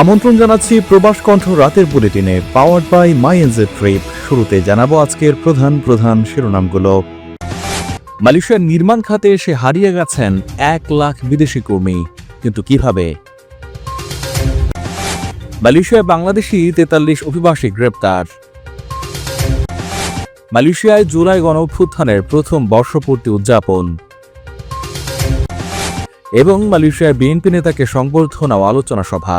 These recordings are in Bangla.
আমন্ত্রণ জানাচ্ছি প্রবাস কণ্ঠ রাতের বুলেটিনে power by my NJ trip শুরুতে জানাব আজকের প্রধান প্রধান শিরোনামগুলো। মালয়েশিয়ার নির্মাণ খাতে এসে হারিয়ে গেছেন এক লাখ বিদেশি কর্মী। কিন্তু কীভাবে? মালয়েশিয়ায় বাংলাদেশি তেতাল্লিশ অভিবাসী গ্রেপ্তার। মালয়েশিয়ায় জুলাই গণ অভ্যুত্থানের প্রথম বর্ষপূর্তি উদযাপন। এবং মালয়েশিয়ার বিএনপি নেতাকে সংবর্ধনা ও আলোচনা সভা।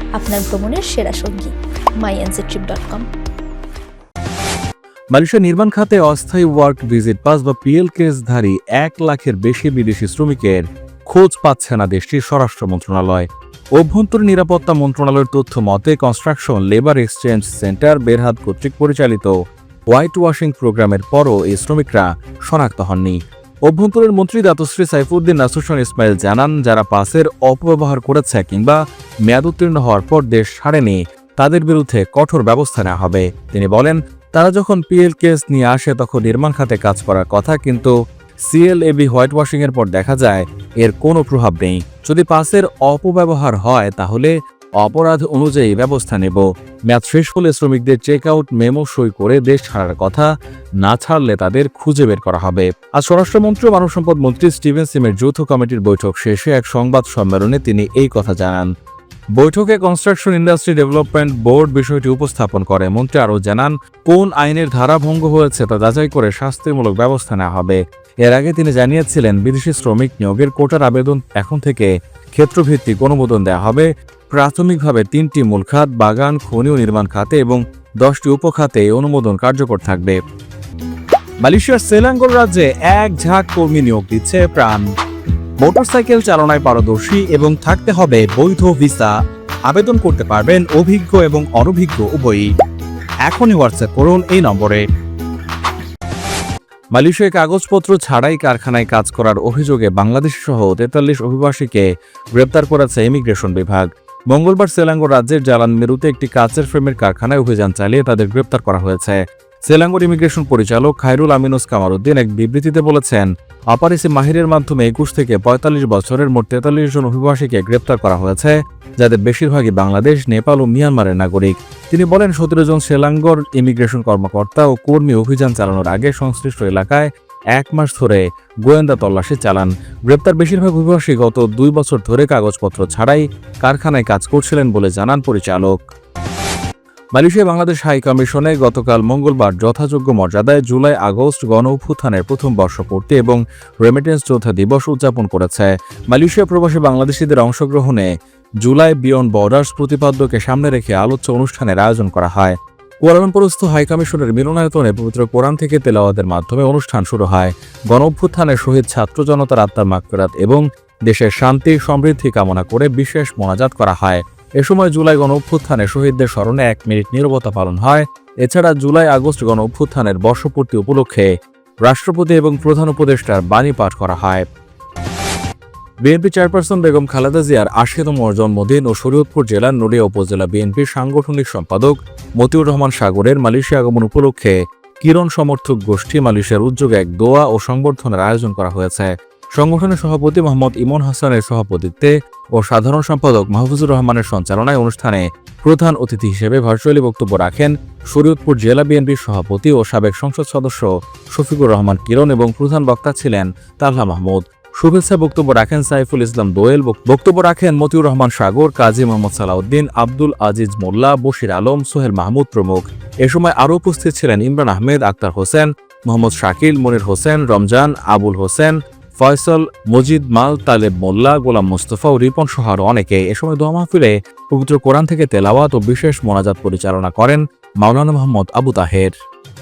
আপনার ভ্রমণের সেরা সঙ্গী মাই মালয়েশিয়া নির্মাণ খাতে অস্থায়ী ওয়ার্ক ভিজিট পাস বা পিএল কেসধারী এক লাখের বেশি বিদেশি শ্রমিকের খোঁজ পাচ্ছে না দেশটির স্বরাষ্ট্র মন্ত্রণালয়। অভ্যন্তরীণ নিরাপত্তা মন্ত্রণালয়ের তথ্য মতে construction labour exchange centre Berhad কর্তৃক পরিচালিত হোয়াইট ওয়াশিং প্রোগ্রামের পরও এই শ্রমিকরা শনাক্ত হননি। অভ্যন্তরীণ মন্ত্রী দাতশ্রী সাইফুদ্দিন নাসুসন ইসমাইল জানান, যারা পাসের অপব্যবহার করেছে কিংবা মেয়াদ উত্তীর্ণ হওয়ার পর দেশ ছাড়েনি, তাদের বিরুদ্ধে কঠোর ব্যবস্থা নেওয়া হবে। তিনি বলেন, তারা যখন পিএল কেস নিয়ে আসে তখন নির্মাণ খাতে কাজ করার কথা, কিন্তু সিএলএবি হোয়াইট ওয়াশিংয়ের পর দেখা যায়, এর কোনো প্রভাব নেই। যদি পাসের অপব্যবহার হয়, তাহলে অপরাধ অনুযায়ী ব্যবস্থা নেব। মেয়াদ শেষ হলে শ্রমিকদের চেক আউট মেমো সই করে দেশ ছাড়ার কথা না ছাড়লে তাদের খুঁজে বের করা হবে। আজ স্বরাষ্ট্রমন্ত্রী মানব সম্পদ মন্ত্রী স্টিভেন সিমের যৌথ কমিটির বৈঠক শেষে এক সংবাদ সম্মেলনে তিনি এই কথা জানান। বৈঠকে কনস্ট্রাকশন ইন্ডাস্ট্রি ডেভেলপমেন্ট বোর্ড বিষয়টি উপস্থাপন করে। মন্ত্রী আরও জানান, কোন আইনের ধারা ভঙ্গ হয়েছে তা যাচাই করে শাস্তিমূলক ব্যবস্থা নেওয়া হবে। এর আগে তিনি জানিয়েছিলেন, বিদেশি শ্রমিক নিয়োগের কোটার আবেদন এখন থেকে ক্ষেত্রভিত্তিক অনুমোদন দেওয়া হবে। প্রাথমিকভাবে তিনটি মূল খাত, বাগান খনি ও নির্মাণ খাতে এবং দশটি উপখাতে অনুমোদন কার্যকর থাকবে। মালয়েশিয়ার সেলাঙ্গোর রাজ্যে এক ঝাঁক কর্মী নিয়োগ দিচ্ছে প্রাণ। মোটরসাইকেল চালনায় পারদর্শী এবং থাকতে হবে বৈধ ভিসা। আবেদন করতে পারবেন অভিজ্ঞ এবং অনভিজ্ঞ উভয়ই। এখনই হোয়াটসঅ্যাপ করুন এই নম্বরে। মালয়েশিয়ায় কাগজপত্র ছাড়াই কারখানায় কাজ করার অভিযোগে বাংলাদেশ সহ তেতাল্লিশ অভিবাসীকে গ্রেপ্তার করেছে ইমিগ্রেশন বিভাগ। মঙ্গলবার সেলাঙ্গো রাজ্যের জালান মেরুতে একটি কাচের ফ্রেমের কারখানায় অভিযান চালিয়ে তাদের গ্রেপ্তার করা হয়েছে। সেলাঙ্গোর ইমিগ্রেশন পরিচালক খায়রুল আমিনুস কামারুদ্দিন এক বিবৃতিতে বলেছেন অপারেসি মাহিরের মাধ্যমে একুশ থেকে পঁয়তাল্লিশ বছরের মোট তেতাল্লিশ জন অভিবাসীকে গ্রেপ্তার করা হয়েছে, যাদের বেশিরভাগই বাংলাদেশ, নেপাল ও মিয়ানমারের নাগরিক। তিনি বলেন, সতেরো জন সেলাঙ্গর ইমিগ্রেশন কর্মকর্তা ও কর্মী অভিযান চালানোর আগে সংশ্লিষ্ট এলাকায় এক মাস ধরে গোয়েন্দা তল্লাশি চালান। গ্রেপ্তার বেশিরভাগ অভিবাসী গত দুই বছর ধরে কাগজপত্র ছাড়াই কারখানায় কাজ করছিলেন বলে জানান পরিচালক। মালয়েশিয়া বাংলাদেশ হাই কমিশনে গতকাল মঙ্গলবার যথাযোগ্য মর্যাদায় জুলাই আগস্ট গণ অভ্যুত্থানের প্রথম বর্ষপূর্তি এবং রেমিটেন্স যোদ্ধা দিবস উদযাপন করেছে। মালয়েশিয়া প্রবাসী বাংলাদেশিদের অংশগ্রহণে জুলাই বিয়ন্ড বর্ডার্স প্রতিপাদ্যকে সামনে রেখে আলোচ্য অনুষ্ঠানের আয়োজন করা হয়। কুয়ালালামপুরস্থ হাইকমিশনের মিলনায়তনে পবিত্র কোরআন থেকে তেলাওয়াতের মাধ্যমে অনুষ্ঠান শুরু হয়। গণ অভ্যুত্থানের শহীদ ছাত্র জনতার আত্মার মাগফিরাত এবং দেশের শান্তি, সমৃদ্ধি কামনা করে বিশেষ মোনাজাত করা হয়। এ সময় জুলাই গণ অভ্যুত্থানে শহীদদের স্মরণে এক মিনিট নীরবতা পালন হয়। এছাড়া জুলাই আগস্ট গণ অভ্যুত্থানের বর্ষপূর্তি উপলক্ষে রাষ্ট্রপতি এবং প্রধান উপদেষ্টার বাণী পাঠ করা হয়। বিএনপি চেয়ারপারসন বেগম খালেদা জিয়ার আশিতম জন্মদিন ও শরীয়তপুর জেলার নড়িয়া উপজেলা বিএনপির সাংগঠনিক সম্পাদক মতিউর রহমান সাগরের মালয়েশিয়া আগমন উপলক্ষে কিরণ সমর্থক গোষ্ঠী মালয়েশিয়ার উদ্যোগে এক দোয়া ও সংবর্ধনার আয়োজন করা হয়েছে। সংগঠনের সভাপতি মোহাম্মদ ইমন হাসানের সভাপতিত্বে ও সাধারণ সম্পাদক মাহফুজুর রহমানের সঞ্চালনায় অনুষ্ঠানে প্রধান অতিথি হিসেবে ভার্চুয়ালি বক্তব্য রাখেন শরীয়তপুর জেলা বিএনপির সভাপতি ও সাবেক সংসদ সদস্য শফিকুর রহমান কিরণ এবং প্রধান বক্তা ছিলেন তালহা মাহমুদ। শুভেচ্ছা বক্তব্য রাখেন সাইফুল ইসলাম দোয়েল। বক্তব্য রাখেন মতিউর রহমান সাগর, কাজী মোহাম্মদ সালাউদ্দিন, আব্দুল আজিজ মোল্লা, বশির আলম, সোহেল মাহমুদ প্রমুখ। এ সময় আরও উপস্থিত ছিলেন ইমরান আহমেদ, আক্তার হোসেন, মোহাম্মদ শাকিল, মনির হোসেন, রমজান, আবুল হোসেন, ফয়সল, মজিদ মাল, তালেব মোল্লা, গোলাম মোস্তফা ও রিপন সহ আরও অনেকে। এ সময় দোয়া মাহফিলে পবিত্র কোরআন থেকে তেলাওয়াত ও বিশেষ মোনাজাত পরিচালনা করেন মাওলানা মোহাম্মদ আবু তাহের।